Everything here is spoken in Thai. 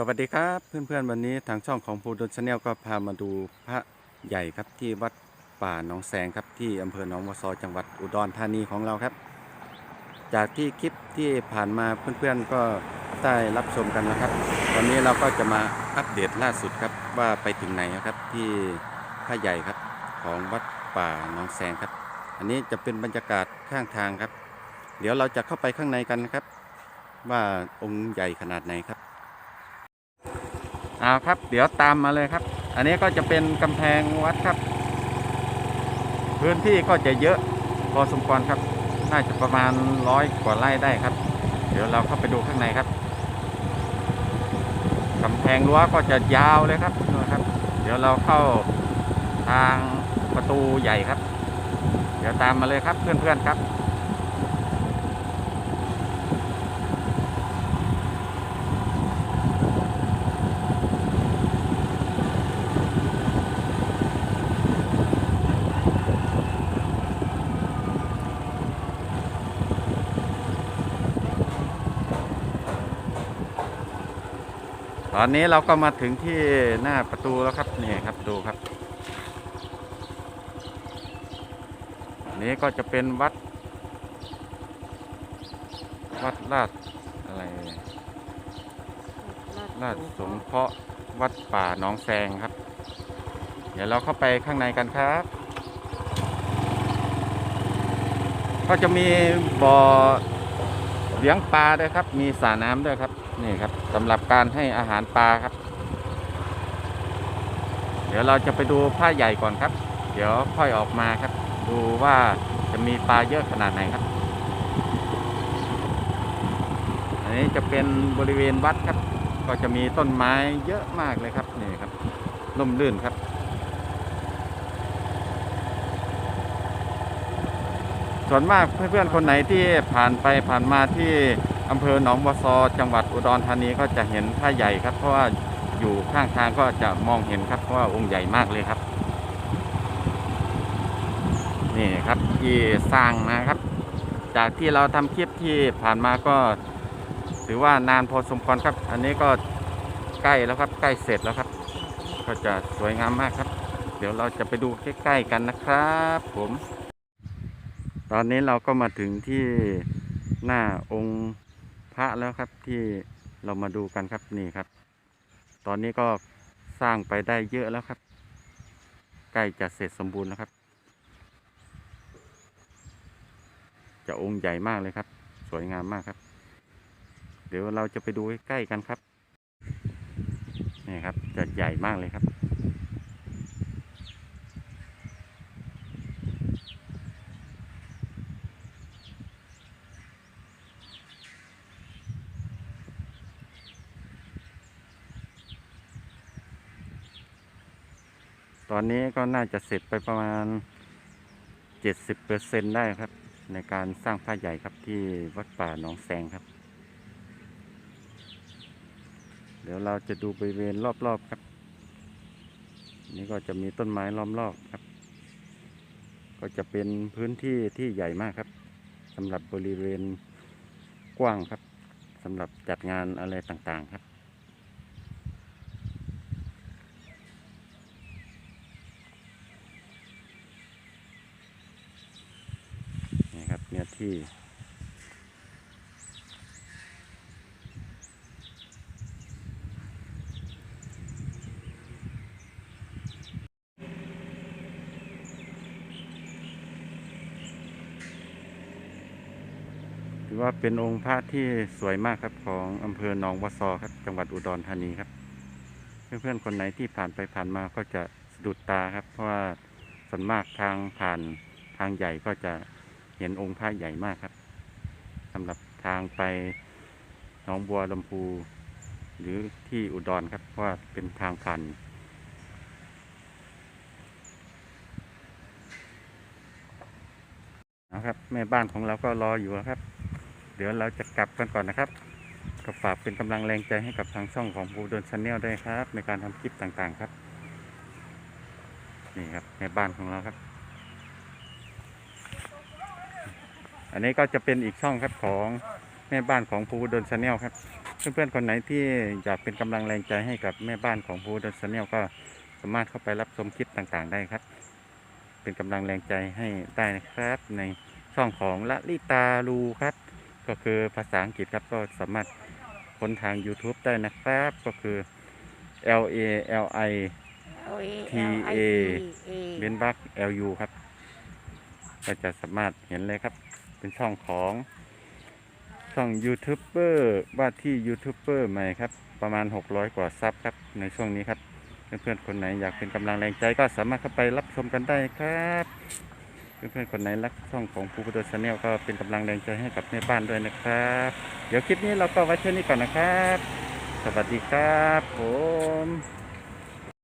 สวัสดีครับเพื่อนๆวันนี้ทางช่องของภูดลชาแนลก็พามาดูพระใหญ่ครับที่วัดป่าหนองแสงครับที่อำเภอหนองวัวซอจังหวัดอุดรธานีของเราครับ จากที่คลิปที่ผ่านมาเพื่อนๆก็ได้รับชมกันนะครับ วันนี้เราก็จะมาอัปเดตล่าสุดครับว่าไปถึงไหนครับที่พระใหญ่ครับของวัดป่าหนองแสงครับ อันนี้จะเป็นบรรยากาศข้างทางครับ เดี๋ยวเราจะเข้าไปข้างในกันนะครับ ว่าองค์ใหญ่ขนาดไหนครับ เอาครับ เดี๋ยวตามมาเลยครับ อันนี้ก็จะเป็นกำแพงวัดครับ พื้นที่ก็จะเยอะพอสมควรครับ น่าจะประมาณร้อยกว่าไร่ได้ครับ เดี๋ยวเราเข้าไปดูข้างในครับกำแพงรั้วก็จะยาวเลยครับนะครับ เดี๋ยวเราเข้าทางประตูใหญ่ครับ เดี๋ยวตามมาเลยครับเพื่อนๆครับ ตอนนี้เราก็มาถึงที่หน้าประตูแล้วครับนี่ครับดูครับอันนี้ก็จะเป็นวัด วัดลาดอะไรลาดสงเคราะห์วัดป่าหนองแซงครับ เดี๋ยวเราเข้าไปข้างในกันครับ ก็จะมีบ่อเลี้ยงปลาด้วยครับ มีสระน้ำด้วยครับ นี่ครับสำหรับการให้อาหารปลาครับ เดี๋ยวเราจะไปดูผ้าใหญ่ก่อนครับ เดี๋ยวค่อยออกมาครับ ดูว่าจะมีปลาเยอะขนาดไหนครับ อันนี้จะเป็นบริเวณวัดครับ ก็จะมีต้นไม้เยอะมากเลยครับนี่ครับร่มรื่นครับส่วนมากเพื่อนๆคนไหนที่ผ่านไปผ่านมาที่ อำเภอหนองบัวซอจังหวัดอุดรธานีก็จะเห็นผ้าใหญ่ครับ เพราะว่าอยู่ข้างทางก็จะมองเห็นครับเพราะว่าองค์ใหญ่มากเลยครับนี่ครับที่สร้างนะครับ จากที่เราทำคลิปที่ผ่านมาก็ถือว่านานพอสมควรครับ อันนี้ก็ใกล้แล้วครับ ใกล้เสร็จแล้วครับ ก็จะสวยงามมากครับ เดี๋ยวเราจะไปดูใกล้ๆกันนะครับ ผม ตอนนี้เราก็มาถึงที่หน้าองค์ ระแล้วครับที่เรามาดูกันครับนี่ครับ ตอนนี้ก็สร้างไปได้เยอะแล้วครับ ใกล้จะเสร็จสมบูรณ์แล้วครับ จะองค์ใหญ่มากเลยครับ สวยงามมากครับ เดี๋ยวเราจะไปดูใกล้ๆกันครับนี่ครับจะใหญ่มากเลยครับ ตอนนี้ก็น่าจะเสร็จไปประมาณ 70%ได้ครับ ในการสร้างผ้าใหญ่ครับที่วัดป่าหนองแสงครับ เดี๋ยวเราจะดูบริเวณรอบๆครับ นี่ก็จะมีต้นไม้ล้อมรอบครับ ก็จะเป็นพื้นที่ที่ใหญ่มากครับสำหรับบริเวณกว้างครับสำหรับจัดงานอะไรต่างๆครับ นี่ครับเนื้อ ที่ ถือว่าเป็นองค์พระที่สวยมากครับของอำเภอหนองวัวซอครับ จังหวัดอุดรธานีครับ เพื่อนๆคนไหนที่ผ่านไปผ่านมาก็จะสะดุดตาครับ เพราะว่าส่วนมากทางผ่านทางใหญ่ก็จะ เห็นองค์พระใหญ่มากครับสำหรับทางไปหนองบัวลำพู หรือที่อุดรครับ เพราะว่าเป็นทางผ่านนะครับ แม่บ้านของเราก็รออยู่นะครับ เดี๋ยวเราจะกลับกันก่อนนะครับก็ฝากเป็นกำลังแรงใจให้กับทางช่องของบูดนชาแนลด้วยครับ ในการทำคลิปต่างๆครับ นี่ครับแม่บ้านของเราครับ นนี้ก็จะเป็นอีกช่องครับของแม่บ้านของภูดนชาแนลครับ เพื่อนๆคนไหนที่อยากเป็นกำลังแรงใจให้กับแม่บ้านของภูดนชาแนลก็สามารถเข้าไปรับชมคลิปต่างๆ ได้ครับ เป็นกำลังแรงใจให้ได้นะครับ ในช่องของละลิตาลูครับ ก็คือภาษาอังกฤษครับก็สามารถค้นทาง YouTube ได้นะครับ ก็คือ L A L I T A เบนบัก L U ครับ ก็จะสามารถเห็นเลยครับ เป็นช่องของช่องยูทูบเบอร์ว่าที่ยูทูบเบอร์ใหม่ครับ ประมาณ 600 กว่าซับครับ ในช่วงนี้ครับ เพื่อนๆคนไหนอยากเป็นกำลังแรงใจก็สามารถเข้าไปรับชมกันได้ครับเพื่อนๆคนไหนรักช่องของภูกระโดดชาแนลก็เป็นกำลังแรงใจให้กับแม่บ้านด้วยนะครับ เดี๋ยวคลิปนี้เราก็ไว้แค่นี้ก่อนนะครับ สวัสดีครับผม